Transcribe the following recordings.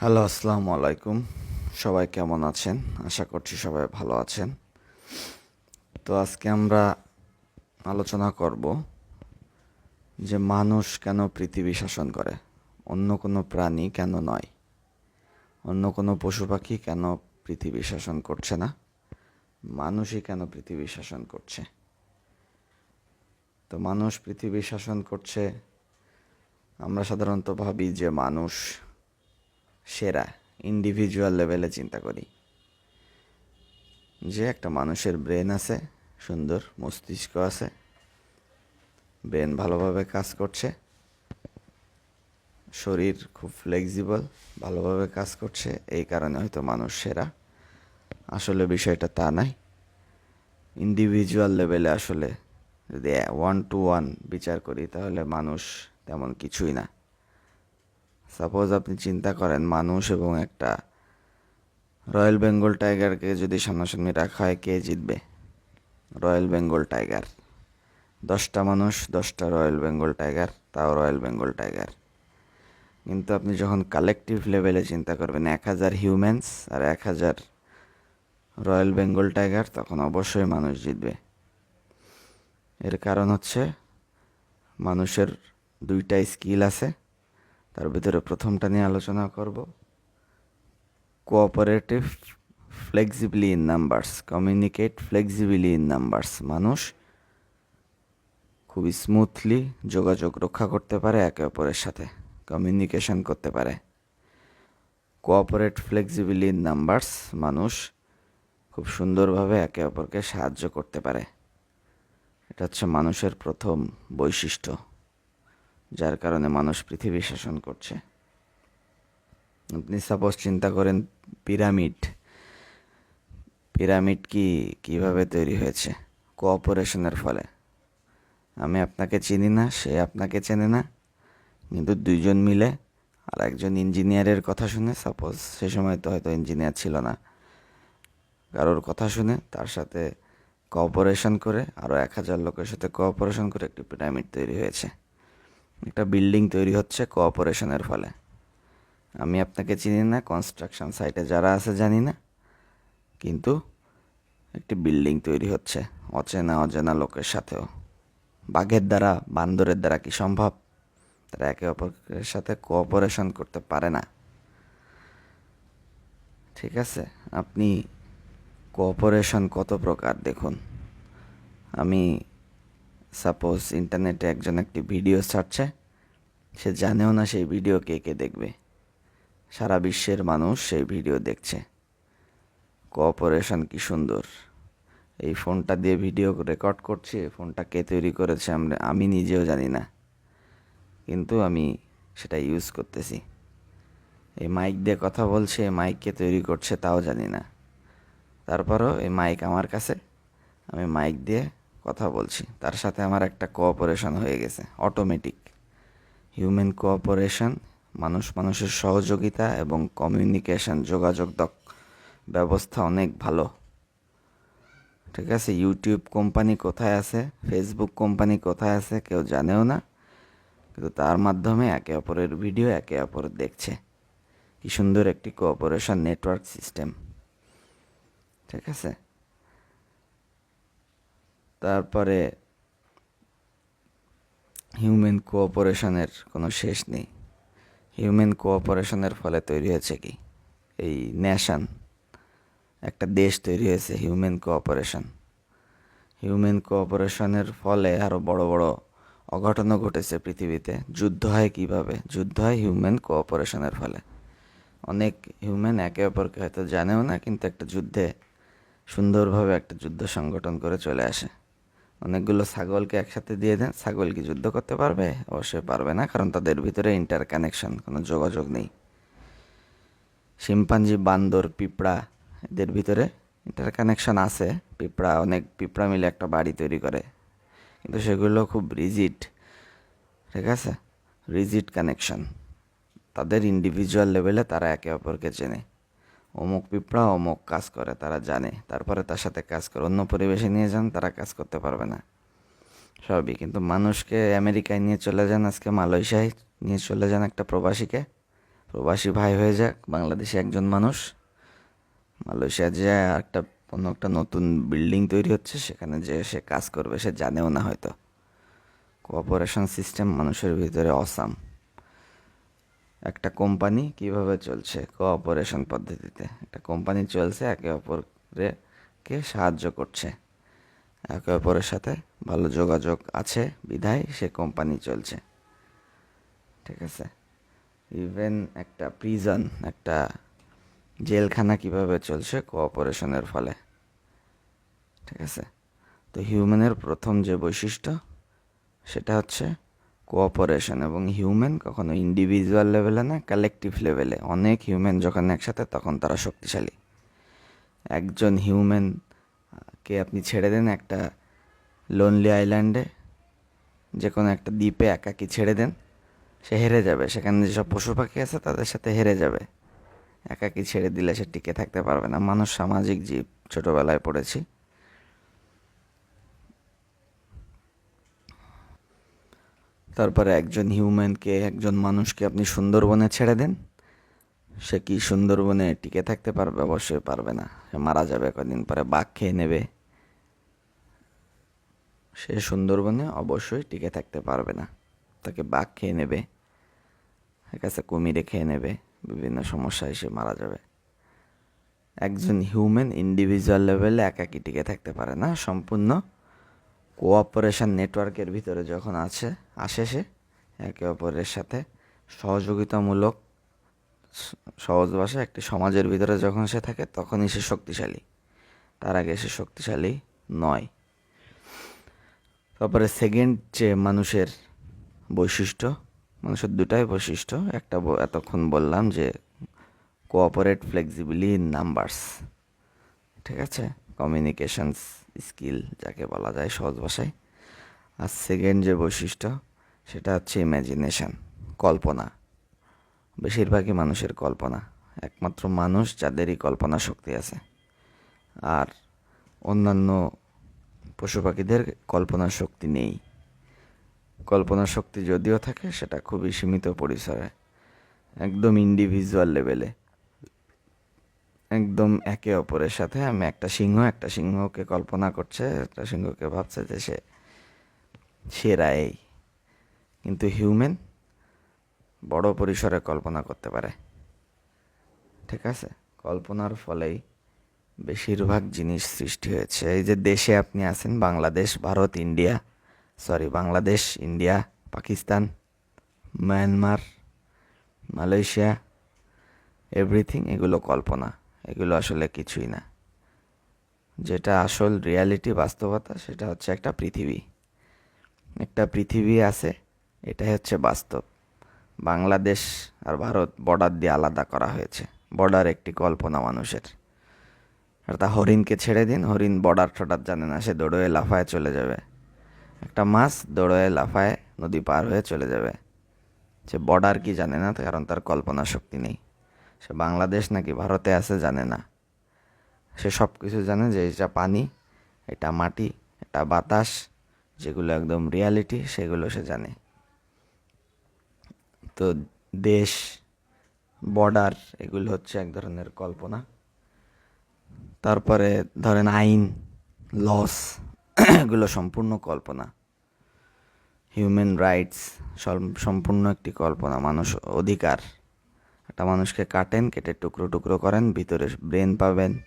Hello, আসসালামু আলাইকুম। সবাই কেমন আছেন? আশা করছি সবাই ভালো আছেন। তো আজকে আমরা আলোচনা করব যে মানুষ কেন পৃথিবী শাসন করে? অন্য কোনো প্রাণী কেন নয়? অন্য কোনো পশু পাখি কেন পৃথিবী শাসন করছে না? মানুষই কেন পৃথিবী শাসন করছে? তো মানুষ পৃথিবী শাসন করছে, আমরা সাধারণত ভাবি যে মানুষ সেরা ইন্ডিভিজুয়াল লেভেলে চিন্তা করি। যে একটা মানুষের ব্রেন আছে, সুন্দর মস্তিষ্ক আছে ব্রেন ভালোভাবে কাজ করছে, শরীর খুব ফ্লেক্সিবল ভালোভাবে কাজ করছে, এই কারণে হয়তো মানুষ সেরা। আসলে বিষয়টা তা নাই। ইন্ডিভিজুয়াল লেভেলে আসলে যদি ওয়ান টু ওয়ান বিচার করি, তাহলে মানুষ তেমন কিছুই না। সাপোজ আপনি চিন্তা করেন মানুষ এবং একটা রয়্যাল বেঙ্গল টাইগারকে যদি সামনাসামনি রাখা হয়, কে জিতবে? রয়্যাল বেঙ্গল টাইগার দশটা মানুষ, দশটা রয়্যাল বেঙ্গল টাইগার তাও রয়্যাল বেঙ্গল টাইগার কিন্তু আপনি যখন কালেকটিভ লেভেলে চিন্তা করবেন, এক হাজার হিউম্যানস আর এক হাজার রয়্যাল বেঙ্গল টাইগার তখন অবশ্যই মানুষ জিতবে। এর কারণ হচ্ছে, মানুষের দুইটা স্কিল আছে। তার ভিতরে প্রথমটা নিয়ে আলোচনা করব। Cooperative flexibly in numbers communicate flexibly in numbers মানুষ খুবই স্মুথলি যোগাযোগ রক্ষা করতে পারে একে অপরের সাথে কমিউনিকেশন করতে পারে। কোঅপারেট ফ্লেক্সিবিলি ইন নাম্বারস মানুষ খুব সুন্দরভাবে একে অপরকে সাহায্য করতে পারে। এটা হচ্ছে মানুষের প্রথম বৈশিষ্ট্য। যার কারণে মানুষ পৃথিবী শাসন করছে। আপনি সাপোজ চিন্তা করেন, পিরামিড। পিরামিড কি, কীভাবে তৈরি হয়েছে? কোঅপারেশনের ফলে। আমি আপনাকে চিনি না, সে আপনাকে চেনে না। কিন্তু দুইজন মিলে আর একজন ইঞ্জিনিয়ারের কথা শুনে সাপোজ সে সময় তো হয়তো ইঞ্জিনিয়ার ছিল না। কারোর কথা শুনে তার সাথে কোঅপারেশন করে আরও এক হাজার লোকের সাথে কোঅপারেশন করে একটি পিরামিড তৈরি হয়েছে। একটা বিল্ডিং তৈরি হচ্ছে কোঅপারেশনের ফলে। আমি আপনাকে চিনি না কনস্ট্রাকশন সাইটে যারা আছে জানি না, কিন্তু একটি বিল্ডিং তৈরি হচ্ছে অচেনা অচেনা লোকের সাথেও। বাঘের দ্বারা, বান্দরের দ্বারা কি সম্ভব? তারা একে অপরের সাথে কোঅপারেশন করতে পারে না। ঠিক আছে, আপনি কোঅপারেশন কত প্রকার দেখুন। আমি সাপোজ ইন্টারনেটে একজন একটি ভিডিও ছাড়ছে, সে জানেও না সেই ভিডিও কে কে দেখবে। সারা বিশ্বের মানুষ সেই ভিডিও দেখছে। কোঅপারেশন কি সুন্দর। এই ফোনটা দিয়ে ভিডিও রেকর্ড করছি ফোনটা কে তৈরি করেছে আমরা, আমি নিজেও জানি না। কিন্তু আমি সেটা ইউজ করতেছি। এই মাইক দিয়ে কথা বলছে, এই মাইক কে তৈরি করছে তাও জানি না। তারপরও এই মাইক আমার কাছে, আমি মাইক দিয়ে কথা বলছি। তার সাথে আমার একটা কোঅপারেশন হয়ে গেছে অটোমেটিক হিউম্যান কোঅপারেশন মানুষ মানুষের সহযোগিতা এবং কমিউনিকেশন যোগাযোগ দক, ব্যবস্থা অনেক ভালো। ঠিক আছে ইউটিউব কোম্পানি কোথায় আছে ফেসবুক কোম্পানি কোথায় আছে কেউ জানেও না, কিন্তু তার মাধ্যমে একে অপরের ভিডিও একে অপর দেখছে। কি সুন্দর একটি কোঅপারেশন নেটওয়ার্ক সিস্টেম ঠিক আছে? তারপরে হিউম্যান কোঅপারেশনের কোনো শেষ নেই। হিউম্যান কোঅপারেশনের ফলে তৈরি হয়েছে কি? এই ন্যাশন একটা দেশ তৈরি হয়েছে হিউম্যান কোঅপারেশন হিউম্যান কোঅপারেশনের ফলে আরও বড় বড় অঘটনও ঘটেছে পৃথিবীতে। যুদ্ধ হয় কীভাবে? যুদ্ধ হয় হিউম্যান কোঅপারেশনের ফলে। অনেক হিউম্যান একে অপরকে হয়তো জানেও না, কিন্তু একটা যুদ্ধে সুন্দরভাবে একটা যুদ্ধ সংগঠন করে চলে আসে। অনেকগুলো ছাগলকে একসাথে দিয়ে দেন। ছাগল কি যুদ্ধ করতে পারবে? অবশ্যই পারবে না, কারণ তাদের ভিতরে ইন্টার কানেকশন কোনো যোগাযোগ নেই। শিম্পাঞ্জি, বান্দর, পিঁপড়া, এদের ভিতরে ইন্টার কানেকশন আছে। পিঁপড়া, অনেক পিঁপড়া মিলে একটা বাড়ি তৈরি করে। কিন্তু সেগুলো খুব রিজিড ঠিক আছে? রিজিড কানেকশন তাদের ইন্ডিভিজুয়াল লেভেলে তারা একে অপরকে চেনে। অমুক পিঁপড়া অমুক কাজ করে, তারা জানে। তারপরে তার সাথে কাজ করে। অন্য পরিবেশে নিয়ে যান, তারা কাজ করতে পারবে না। সবই। কিন্তু মানুষকে আমেরিকায় নিয়ে চলে যান আজকে, মালয়েশিয়ায় নিয়ে চলে যান একটা প্রবাসীকে। প্রবাসী ভাই হয়ে যাক, বাংলাদেশে একজন মানুষ। মালয়েশিয়া যে একটা, কোনো একটা নতুন বিল্ডিং তৈরি হচ্ছে, সেখানে যে সে কাজ করবে, সে জানেও না হয়তো। কোঅপারেশন সিস্টেম মানুষের ভিতরে অসাম একটা কোম্পানি কীভাবে চলছে কোঅপারেশন পদ্ধতিতে। একটা কোম্পানি চলছে, একে অপরকে সাহায্য করছে। একে অপরের সাথে ভালো যোগাযোগ আছে, বিধায় সে কোম্পানি চলছে। ঠিক আছে? ইভেন একটা প্রিজন একটা জেলখানা কীভাবে চলছে কোঅপারেশনের ফলে। ঠিক আছে? তো হিউম্যানের প্রথম যে বৈশিষ্ট্য, সেটা হচ্ছে কোঅপারেশন এবং হিউম্যান কখনো ইন্ডিভিজুয়াল লেভেলে না কালেকটিভ লেভেলে অনেক হিউম্যান যখন একসাথে, তখন তারা শক্তিশালী। একজন হিউম্যানকে আপনি ছেড়ে দেন একটা লোনলি আইল্যান্ডে যে কোনো একটা দ্বীপে একাকি ছেড়ে দেন, সে হেরে যাবে। সেখানে যেসব পশু পাখি আছে, তাদের সাথে হেরে যাবে। একাকি ছেড়ে দিলে সে টিকে থাকতে পারবে না। মানুষ সামাজিক জীব, ছোটবেলায় পড়েছি। তারপরে একজন হিউম্যানকে একজন মানুষকে আপনি সুন্দরবনে ছেড়ে দেন। সে কি সুন্দরবনে টিকে থাকতে পারবে? অবশ্যই পারবে না। সে মারা যাবে কদিন পরে, বাঘ খেয়ে নেবে। সে সুন্দরবনে অবশ্যই টিকে থাকতে পারবে না। তাকে বাঘ খেয়ে নেবে কাছে কুমিরে খেয়ে নেবে, বিভিন্ন সমস্যায় সে মারা যাবে। একজন হিউম্যান ইন্ডিভিজুয়াল লেভেলে একাকি টিকে থাকতে পারে না, সম্পূর্ণ কোঅপারেশন নেটওয়ার্কের ভিতরে যখন আছে, আসে সে, একে অপরের সাথে সহযোগিতামূলক সহজ ভাষায় একটি সমাজের ভিতরে যখন সে থাকে, তখনই সে শক্তিশালী। তার আগে সে শক্তিশালী নয়। তারপরে সেকেন্ড যে মানুষের বৈশিষ্ট্য, মানুষের দুটাই বৈশিষ্ট্য, একটা এতক্ষণ বললাম যে কোঅপারেট ফ্লেক্সিবিলি ইন নাম্বারস ঠিক আছে? কমিউনিকেশনস স্কিল যাকে বলা যায় সহজ ভাষায়। আর সেকেন্ড যে বৈশিষ্ট্য, সেটা হচ্ছে ইমাজিনেশন কল্পনা। বেশিরভাগই মানুষের কল্পনা, একমাত্র মানুষ যাদেরই কল্পনা শক্তি আছে। আর অন্যান্য পশু পাখিদের কল্পনা শক্তি নেই। কল্পনা শক্তি যদিও থাকে, সেটা খুবই সীমিত পরিসরে, একদম ইন্ডিভিজুয়াল লেভেলে একদম একে অপরের সাথে। আমি একটা সিংহ, একটা সিংহকে কল্পনা করছে, একটা সিংহকে ভাবছে যে সে সেরা এই কিন্তু হিউম্যান বড় পরিসরে কল্পনা করতে পারে। ঠিক আছে? কল্পনার ফলেই বেশিরভাগ জিনিস সৃষ্টি হয়েছে। এই যে দেশে আপনি আছেন, Bangladesh, Bharat, India sorry Bangladesh, India, Pakistan Myanmar Malaysia everything এগুলো কল্পনা। এগুলো আসলে কিছুই না। যেটা আসল রিয়ালিটি বাস্তবতা, সেটা হচ্ছে একটা পৃথিবী। একটা পৃথিবী আছে, এটাই হচ্ছে বাস্তব। বাংলাদেশ আর ভারত বর্ডার দিয়ে আলাদা করা হয়েছে। বর্ডার একটি কল্পনা মানুষের। আর তা হরিণকে ছেড়ে দিন, হরিণ বর্ডার টর্ডার জানে না, সে দৌড়য়ে লাফায় চলে যাবে। একটা মাছ দৌড়য়ে লাফায় নদী পার হয়ে চলে যাবে। সে বর্ডার কি জানে না, কারণ তার কল্পনা শক্তি নেই। সে বাংলাদেশ নাকি ভারতে আছে জানে না। সে সব কিছু জানে যে এটা পানি, এটা মাটি, এটা বাতাস, যেগুলো একদম রিয়ালিটি সেগুলো সে জানে। তো দেশ বর্ডার এগুলো হচ্ছে এক ধরনের কল্পনা। তারপরে ধরেন আইন লস এগুলো সম্পূর্ণ কল্পনা। হিউম্যান রাইটস সম্পূর্ণ একটি কল্পনা, মানুষ অধিকার। একটা মানুষকে কাটেন, কেটে টুকরো টুকরো করেন, ভিতরে ব্রেন পাবেন,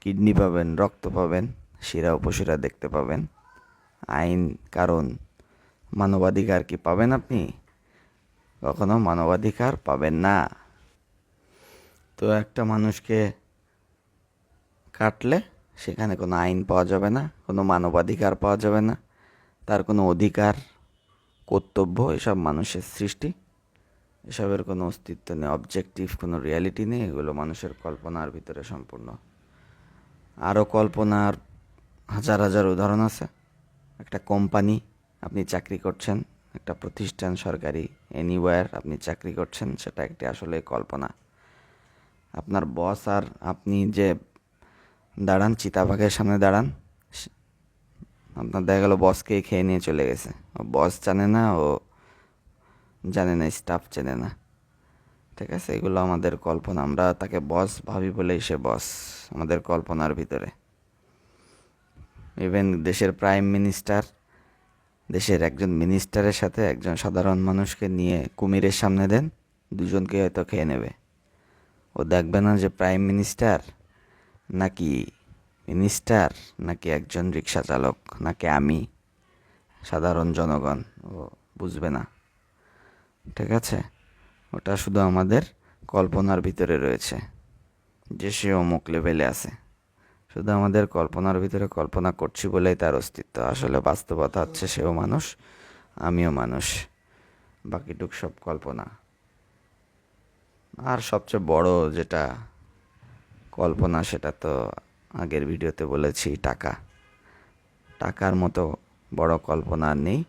কিডনি পাবেন, রক্ত পাবেন শিরা উপশিরা দেখতে পাবেন। আইন, কারণ, মানবাধিকার কি পাবেন আপনি? কখনো মানবাধিকার পাবেন না। তো একটা মানুষকে কাটলে সেখানে কোনো আইন পাওয়া যাবে না, কোনো মানবাধিকার পাওয়া যাবে না, তার কোনো অধিকার, কর্তব্য, এসব মানুষের সৃষ্টি। এসবের কোনো অস্তিত্ব নেই অবজেক্টিভ কোনো রিয়ালিটি নেই, এগুলো মানুষের কল্পনার ভিতরে সম্পূর্ণ। আরও কল্পনার হাজার হাজার উদাহরণ আছে। একটা কোম্পানি আপনি চাকরি করছেন, একটা প্রতিষ্ঠান সরকারি এনিওয়্যার আপনি চাকরি করছেন, সেটা একটি আসলে কল্পনা। আপনার বস আর আপনি যে দাঁড়ান, চিতাবাঘের সামনে দাঁড়ান আপনার দেখা গেলো বসকেই খেয়ে নিয়ে চলে গেছে। ও বস জানে না, ও জানে না স্টাফ চেনে না। ঠিক আছে, এগুলো আমাদের কল্পনা। আমরা তাকে বস ভাবি বলেই সে বস আমাদের কল্পনার ভিতরে। ইভেন দেশের প্রাইম মিনিস্টার দেশের একজন মিনিস্টারের সাথে একজন সাধারণ মানুষকে নিয়ে কুমিরের সামনে দেন, দুজনকে হয়তো খেয়ে নেবে। ও দেখবে না যে প্রাইম মিনিস্টার নাকি মিনিস্টার নাকি একজন রিক্সা চালক, নাকি আমি, সাধারণ জনগণ, ও বুঝবে না। ঠিক আছে? ওটা শুধু আমাদের কল্পনার ভিতরে রয়েছে, যে সে অমুক লেভেলে আছে। শুধু আমাদের কল্পনার ভিতরে কল্পনা করছি বলেই তার অস্তিত্ব। আসলে বাস্তবতা হচ্ছে সেও মানুষ, আমিও মানুষ। বাকিটুক সব কল্পনা। আর সবচেয়ে বড় যেটা কল্পনা, সেটা তো আগের ভিডিওতে বলেছি, টাকা। টাকার মতো বড় কল্পনা নেই।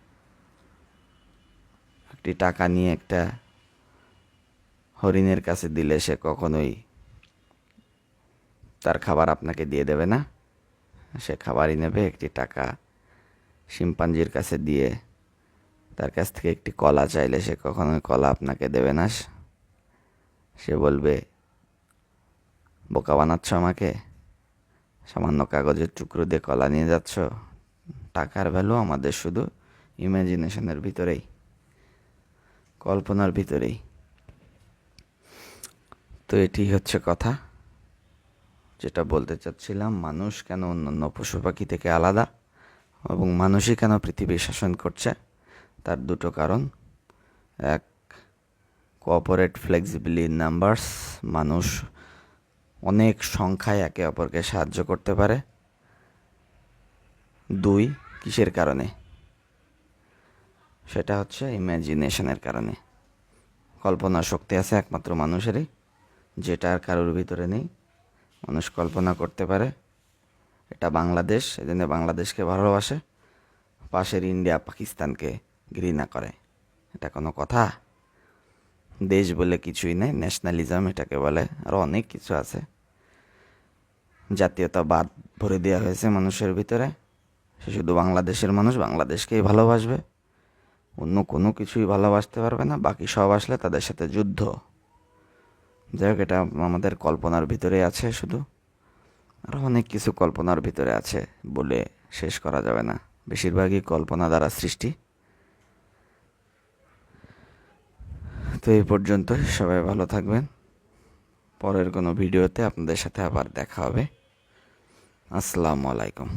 একটি টাকা নিয়ে একটা হরিণের কাছে দিলে সে কখনোই তার খাবার আপনাকে দিয়ে দেবে না। সে খাবারই নেবে, একটি টাকা শিম্পাঞ্জির কাছে দিয়ে তার কাছ থেকে একটি কলা চাইলে সে কখনোই কলা আপনাকে দেবে না। সে বলবে, বোকা বানাচ্ছ আমাকে? সামান্য কাগজের টুকরো দিয়ে কলা নিয়ে যাচ্ছ? টাকার ভ্যালু আমাদের শুধু ইমাজিনেশনের ভিতরেই। কল্পনার ভিতরেই। তো এটি হচ্ছে কথা। যেটা বলতে চাচ্ছিলাম, মানুষ কেন অন্যান্য পশু পাখি থেকে আলাদা এবং মানুষই কেন পৃথিবী শাসন করছে? তার দুটো কারণ। এক কোঅপারেট ফ্লেক্সিবিলি নাম্বারস মানুষ অনেক সংখ্যায় একে অপরকে সাহায্য করতে পারে। দুই, কিসের কারণে? সেটা হচ্ছে ইমাজিনেশনের কারণে। কল্পনা শক্তি আছে একমাত্র মানুষেরই যেটা আর কারোর ভিতরে নেই। মানুষ কল্পনা করতে পারে। এটা বাংলাদেশ, এজন্য বাংলাদেশকে ভালোবাসে। পাশের ইন্ডিয়া পাকিস্তানকে ঘৃণা করে। এটা কোনো কথা? দেশ বলে কিছুই নেই ন্যাশনালিজম এটাকে বলে। আরও অনেক কিছু আছে। জাতীয়তাবাদ ভরে দেওয়া হয়েছে মানুষের ভিতরে। সে শুধু বাংলাদেশের মানুষ, বাংলাদেশকেই ভালোবাসবে। অন্য কোনো কিছুই ভালোবাসতে পারবে না, বাকি সব আসলে তাদের সাথে যুদ্ধ। যাই হোক, এটা আমাদের কল্পনার ভিতরে আছে শুধু। আরও অনেক কিছু কল্পনার ভিতরে আছে বলে শেষ করা যাবে না। বেশিরভাগই কল্পনা দ্বারা সৃষ্টি। তো এই পর্যন্ত সবাই ভালো থাকবেন। পরের কোনো ভিডিওতে আপনাদের সাথে আবার দেখা হবে। আসসালামু আলাইকুম।